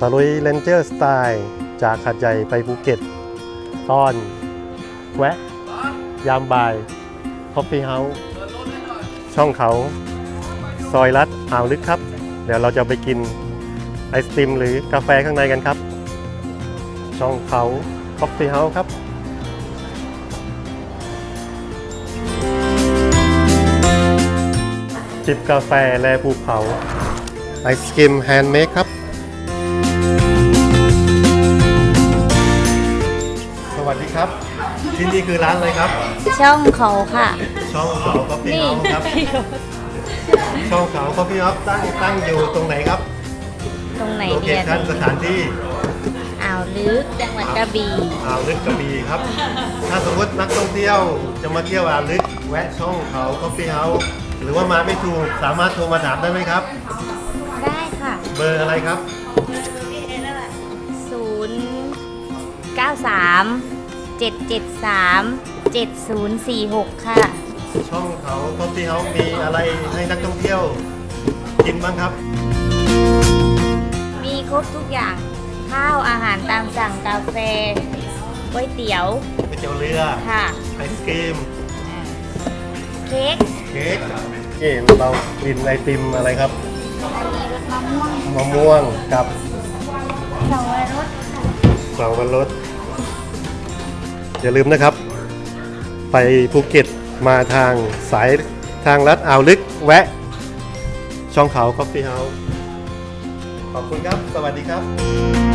ตะลุยเลนเจอร์สไตล์จากขัดใหญ่ไปภูเก็ต ตอน แวะ ยามบ่ายคอฟฟี่เฮาส์ช่องเขา ซอยลัดอ่าวลึกครับ เดี๋ยวเราจะไปกินไอศติมหรือกาแฟข้างในกันครับ ช่องเขาคอฟฟี่เฮาส์ครับจิบกาแฟแลภูเขา ไอศกรีมแฮนด์เมดครับ ที่นี่คือร้านอะไรครับ ช่องเขาค่ะ ช่องเขาคอฟฟี่เฮาส์ครับ ช่องเขาคอฟฟี่เฮาส์ตั้งตั้งอยู่ตรงไหนครับตรงไหนโลเคเดียชั่นสถานที่อ่าวลึกจังหวัดกระบี่อ่าวลึกกระบี่ครับ ถ้าสมมตินักท่องเที่ยวจะมาเที่ยวอ่าวลึกแวะช่องเขาคอฟฟี่เฮาส์หรือว่ามาไม่ถูกสามารถโทรมาถามได้ไหมครับ ได้ค่ะ เบอร์อะไรครับ 0 9 3 7 7 3 7 0 4 6 ค่ะ ช่องเขาคอฟฟี่เฮาส์มีอะไรให้นักท่องเที่ยวกินบ้างครับ มีครบทุกอย่างข้าวอาหารตามสั่งกาแฟก๋วยเตี๋ยวก๋วยเตี๋ยวเรือค่ะ ไอศกรีมเค้กเค้กนี่เรากินไอติมอะไรครับอันนี้รสมะม่วงมะม่วงกับสวรสค่ะเสาวรส อย่าลืมนะครับ ไปภูเก็ตมาทางสายทางลัดอ่าวลึกแวะ ช่องเขาคอฟฟี่เฮาส์ขอบคุณครับ สวัสดีครับ